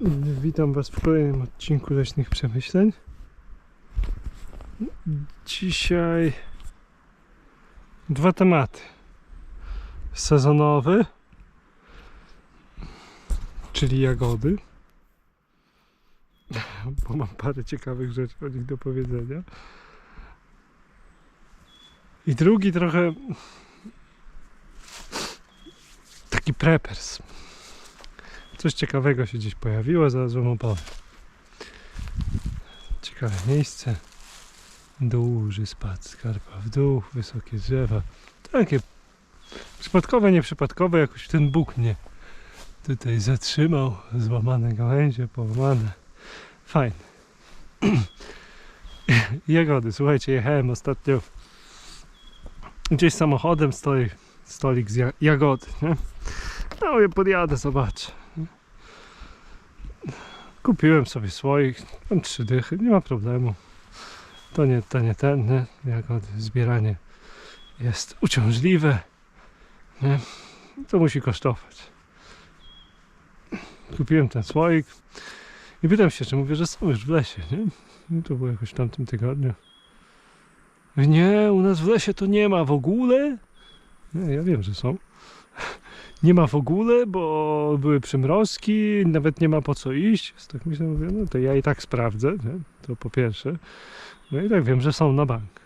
Witam Was w kolejnym odcinku Leśnych Przemyśleń. Dzisiaj dwa tematy. Sezonowy, czyli jagody, bo mam parę ciekawych rzeczy o nich do powiedzenia. I drugi trochę taki preppers. Coś ciekawego się gdzieś pojawiło, zaraz wam opowiem. Ciekawe miejsce. Duży spad skarpa w dół, wysokie drzewa. Takie przypadkowe, nieprzypadkowe, jakoś ten Bóg mnie tutaj zatrzymał. Złamane gałęzie, połamane. Fajne. Jagody, słuchajcie, jechałem ostatnio gdzieś samochodem, stoi stolik z ja- jagody, nie? No mówię, podjadę, zobaczę. Kupiłem sobie swoich, tam trzy dychy, nie ma problemu. To nie, to nie ten, nie? Jagody, zbieranie jest uciążliwe, nie? To musi kosztować. Kupiłem ten słoik i pytam się, czy mówię, że są już w lesie, nie? No to było jakoś w tamtym tygodniu. Nie, u nas w lesie to nie ma w ogóle. Nie, ja wiem, że są. Nie ma w ogóle, bo były przymrozki, nawet nie ma po co iść. Tak myślę, mówię, no to ja i tak sprawdzę, nie? to po pierwsze. No i tak wiem, że są na bank.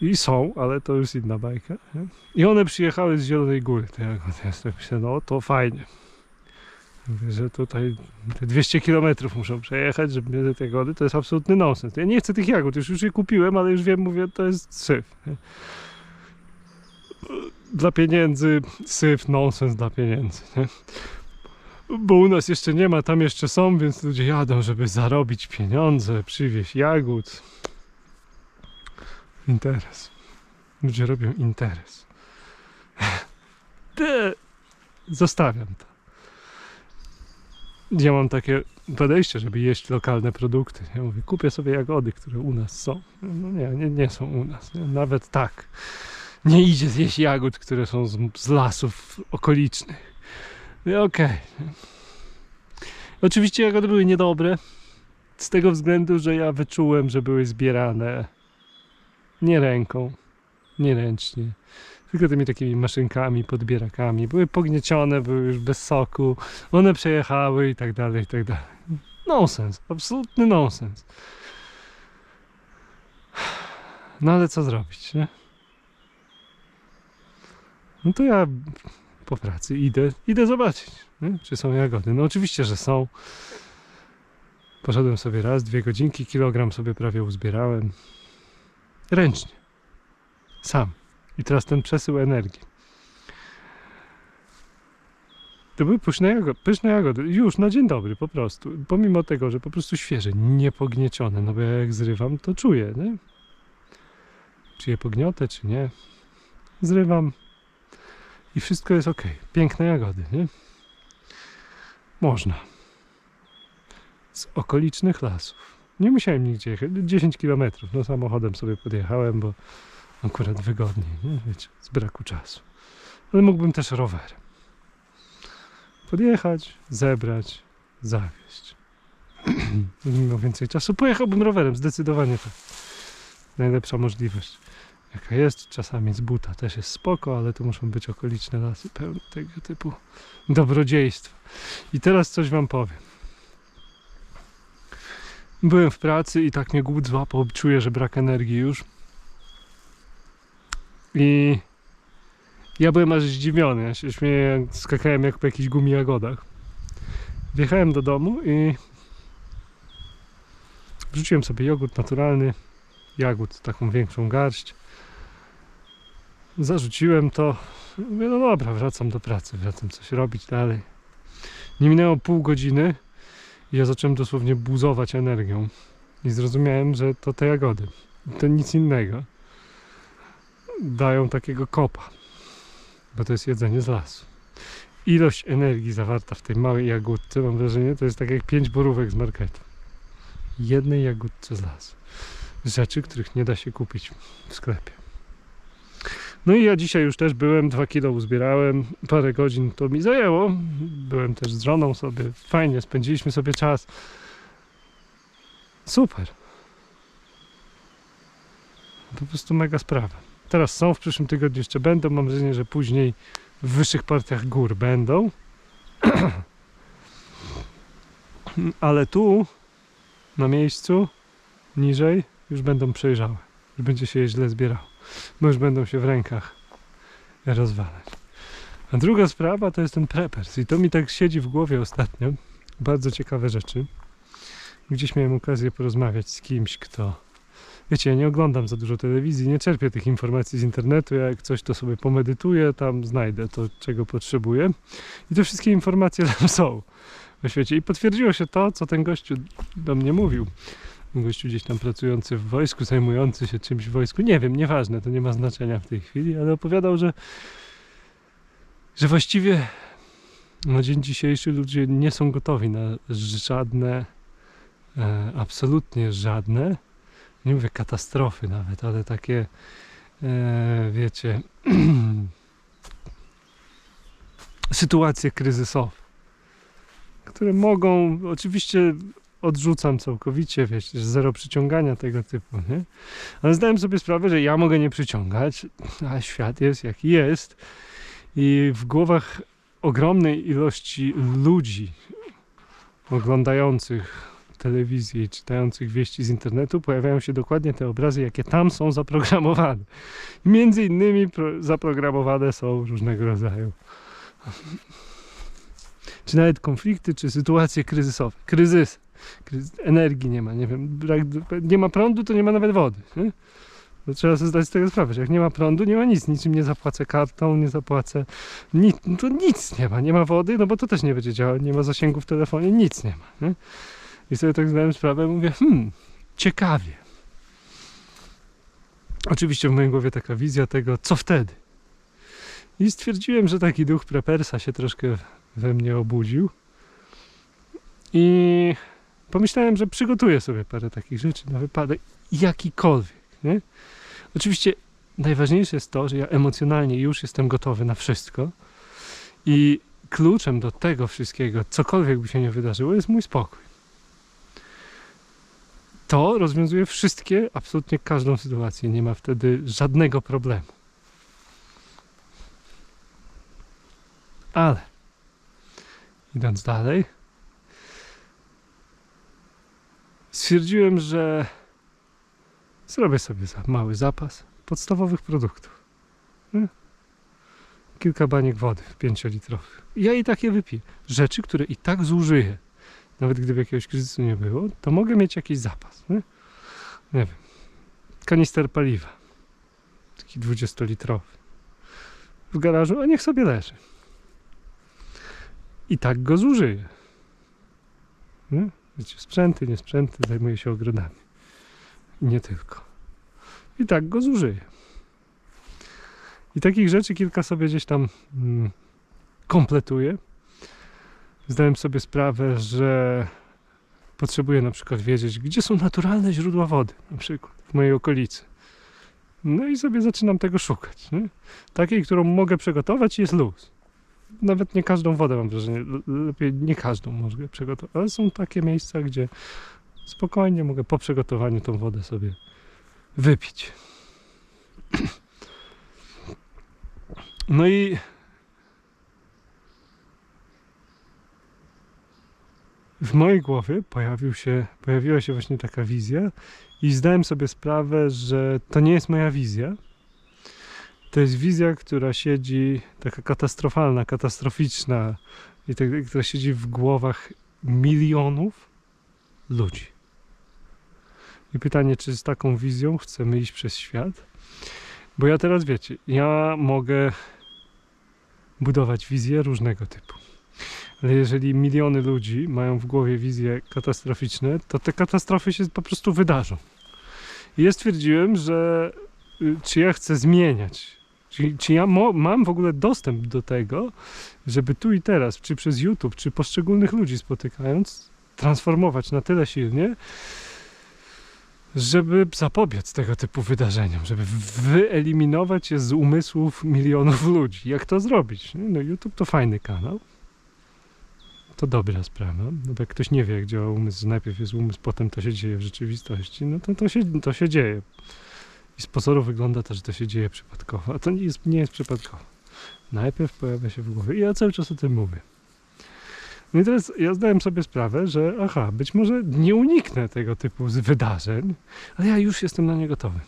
I są, ale to już inna bajka. Nie? I one przyjechały z Zielonej Góry. To ja sobie myślę, no to fajnie. Mówię, że tutaj te 200 km muszą przejechać, żeby mieć te jagody. To jest absolutny nonsens. Ja nie chcę tych jagód, już, już je kupiłem, ale już wiem, mówię, to jest syf. Nie? Dla pieniędzy, syf, nonsens dla pieniędzy. Nie? Bo u nas jeszcze nie ma, tam jeszcze są, więc ludzie jadą, żeby zarobić pieniądze, przywieźć jagód. Interes. Ludzie robią interes. Te... Zostawiam to. Ja mam takie podejście, żeby jeść lokalne produkty. Ja mówię, kupię sobie jagody, które u nas są. No nie, nie, nie są u nas. Nie? Nawet tak. Nie idzie zjeść jagód, które są z, z lasów okolicznych. No Okej. Oczywiście jagody były niedobre. Z tego względu, że ja wyczułem, że były zbierane nie ręką, nie ręcznie, tylko tymi takimi maszynkami, podbierakami. Były pogniecione, były już bez soku, one przejechały i tak dalej, i tak dalej. Nonsens, absolutny nonsens. No ale co zrobić, nie? No to ja po pracy idę, idę zobaczyć, nie? czy są jagody. No oczywiście, że są. Poszedłem sobie raz, dwie godzinki, kilogram sobie prawie uzbierałem. Ręcznie. Sam. I teraz ten przesył energii. To były pyszne jagody, pyszne jagody. Już na dzień dobry po prostu. Pomimo tego, że po prostu świeże, niepogniecione. No bo ja jak zrywam, to czuję, nie? Czy je pogniotę, czy nie. Zrywam, i wszystko jest ok. Piękne jagody, nie? Można. Z okolicznych lasów. Nie musiałem nigdzie jechać. 10 km. No samochodem sobie podjechałem, bo akurat wygodniej, nie? Wiecie, z braku czasu. Ale mógłbym też rowerem. Podjechać, zebrać, zawieźć. Gdybym miał więcej czasu, pojechałbym rowerem. Zdecydowanie to najlepsza możliwość jaka jest. Czasami z buta też jest spoko, ale to muszą być okoliczne lasy pełne tego typu dobrodziejstwa. I teraz coś wam powiem. Byłem w pracy i tak mnie głód złapał, czuję, że brak energii już. I ja byłem aż zdziwiony. Ja się śmieję, skakałem jak po jakichś gumi jagodach. Wjechałem do domu i wrzuciłem sobie jogurt naturalny, jagód, taką większą garść zarzuciłem to. Mówię, no dobra, wracam do pracy, wracam coś robić dalej. Nie minęło pół godziny i ja zacząłem dosłownie buzować energią. I zrozumiałem, że to te jagody. To nic innego. Dają takiego kopa, bo to jest jedzenie z lasu. Ilość energii zawarta w tej małej jagódce, mam wrażenie, to jest tak jak pięć borówek z marketu. Jednej jagódce z lasu. Rzeczy, których nie da się kupić w sklepie. No i ja dzisiaj już też byłem, dwa kilo uzbierałem, parę godzin to mi zajęło. Byłem też z żoną sobie, fajnie, spędziliśmy sobie czas. Super. Po prostu mega sprawa. Teraz są, w przyszłym tygodniu jeszcze będą, mam wrażenie, że później w wyższych partiach gór będą. Ale tu, na miejscu, niżej, już będą przejrzałe. Już będzie się je źle zbierało. Bo już będą się w rękach rozwalać. A druga sprawa to jest ten preppers. I to mi tak siedzi w głowie ostatnio. Bardzo ciekawe rzeczy. Gdzieś miałem okazję porozmawiać z kimś, kto... Wiecie, ja nie oglądam za dużo telewizji, nie czerpię tych informacji z internetu. Ja jak coś to sobie pomedytuję, tam znajdę to, czego potrzebuję. I te wszystkie informacje tam są na świecie. I potwierdziło się to, co ten gościu do mnie mówił. Gościu gdzieś tam pracujący w wojsku, zajmujący się czymś w wojsku. Nie wiem, nieważne, to nie ma znaczenia w tej chwili, ale opowiadał, że, że właściwie na dzień dzisiejszy ludzie nie są gotowi na żadne, e, absolutnie żadne, nie mówię katastrofy nawet, ale takie, e, wiecie, sytuacje kryzysowe, które mogą, oczywiście odrzucam całkowicie, że zero przyciągania tego typu, nie? Ale zdałem sobie sprawę, że ja mogę nie przyciągać, a świat jest jaki jest i w głowach ogromnej ilości ludzi oglądających telewizję i czytających wieści z internetu pojawiają się dokładnie te obrazy, jakie tam są zaprogramowane. Między innymi pro- zaprogramowane są różnego rodzaju czy nawet konflikty, czy sytuacje kryzysowe. Kryzys. Energii nie ma, nie wiem, brak, nie ma prądu, to nie ma nawet wody. Nie? To trzeba sobie zdać z tego sprawę, że jak nie ma prądu, nie ma nic, niczym nie zapłacę kartą, nie zapłacę, nic, no to nic nie ma, nie ma wody, no bo to też nie będzie działać, nie ma zasięgu w telefonie, nic nie ma. Nie? I sobie tak zdałem sprawę, mówię, hmm, ciekawie. Oczywiście w mojej głowie taka wizja tego, co wtedy. I stwierdziłem, że taki duch prepersa się troszkę we mnie obudził. I pomyślałem, że przygotuję sobie parę takich rzeczy na wypadek jakikolwiek. Nie? Oczywiście najważniejsze jest to, że ja emocjonalnie już jestem gotowy na wszystko. I kluczem do tego wszystkiego, cokolwiek by się nie wydarzyło, jest mój spokój. To rozwiązuje wszystkie, absolutnie każdą sytuację. Nie ma wtedy żadnego problemu. Ale idąc dalej, stwierdziłem, że zrobię sobie mały zapas podstawowych produktów. Nie? Kilka baniek wody 5-litrowych. Ja i tak je wypiję. Rzeczy, które i tak zużyję. Nawet gdyby jakiegoś kryzysu nie było, to mogę mieć jakiś zapas. Nie, nie wiem. Kanister paliwa. Taki 20-litrowy. W garażu, a niech sobie leży. I tak go zużyję. Nie? Wiecie, sprzęty, nie sprzęty, zajmuję się ogrodami. Nie tylko. I tak go zużyję. I takich rzeczy kilka sobie gdzieś tam mm, kompletuję. Zdałem sobie sprawę, że potrzebuję na przykład wiedzieć, gdzie są naturalne źródła wody, na przykład w mojej okolicy. No i sobie zaczynam tego szukać. Nie? Takiej, którą mogę przygotować jest luz. Nawet nie każdą wodę mam wrażenie, le- lepiej nie każdą mogę przygotować, ale są takie miejsca, gdzie spokojnie mogę po przygotowaniu tą wodę sobie wypić. No i w mojej głowie pojawił się, pojawiła się właśnie taka wizja i zdałem sobie sprawę, że to nie jest moja wizja. To jest wizja, która siedzi, taka katastrofalna, katastroficzna, i tak, która siedzi w głowach milionów ludzi. I pytanie, czy z taką wizją chcemy iść przez świat? Bo ja teraz wiecie, ja mogę budować wizje różnego typu. Ale jeżeli miliony ludzi mają w głowie wizje katastroficzne, to te katastrofy się po prostu wydarzą. I ja stwierdziłem, że y, czy ja chcę zmieniać, czy, czy ja mam w ogóle dostęp do tego, żeby tu i teraz, czy przez YouTube, czy poszczególnych ludzi spotykając, transformować na tyle silnie, żeby zapobiec tego typu wydarzeniom, żeby wyeliminować je z umysłów milionów ludzi. Jak to zrobić? No YouTube to fajny kanał. To dobra sprawa. No bo jak ktoś nie wie, jak działa umysł, najpierw jest umysł, potem to się dzieje w rzeczywistości, no to to się, to się dzieje. I z pozoru wygląda to, że to się dzieje przypadkowo, a to nie jest, nie jest przypadkowo. Najpierw pojawia się w głowie. I ja cały czas o tym mówię. No i teraz ja zdałem sobie sprawę, że aha, być może nie uniknę tego typu wydarzeń, ale ja już jestem na nie gotowy.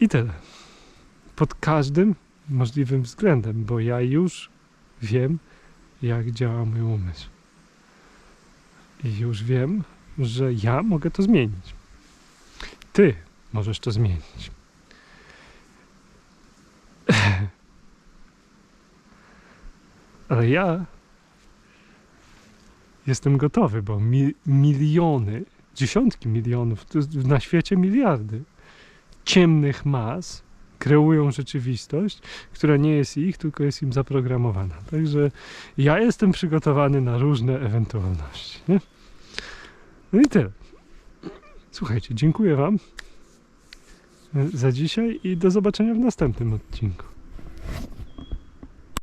I tyle. Pod każdym możliwym względem, bo ja już wiem, jak działa mój umysł. I już wiem, że ja mogę to zmienić. Ty możesz to zmienić. Ale ja jestem gotowy, bo mi, miliony, dziesiątki milionów, na świecie miliardy ciemnych mas kreują rzeczywistość, która nie jest ich, tylko jest im zaprogramowana. Także ja jestem przygotowany na różne ewentualności. Nie? No i tyle. Słuchajcie, dziękuję Wam e, za dzisiaj i do zobaczenia w następnym odcinku.